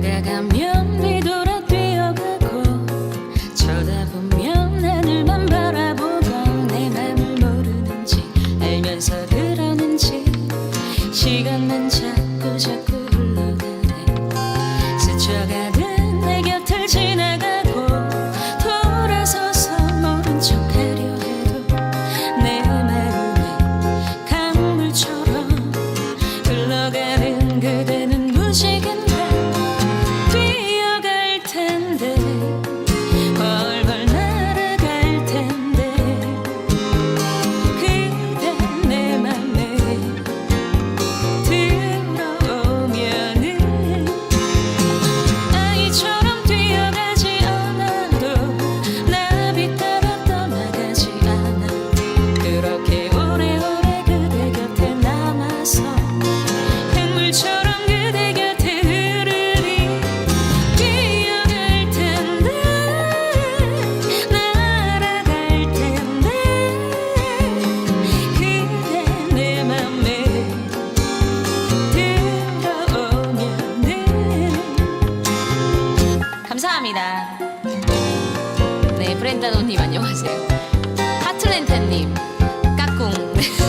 다가가면 뒤돌아 뛰어가고 쳐다보면 하늘만 바라보고 내 맘을 모르는지 알면서 그러는지 시간만 차 네, 브렌다노님 안녕하세요. 하트렌테님, 까꿍.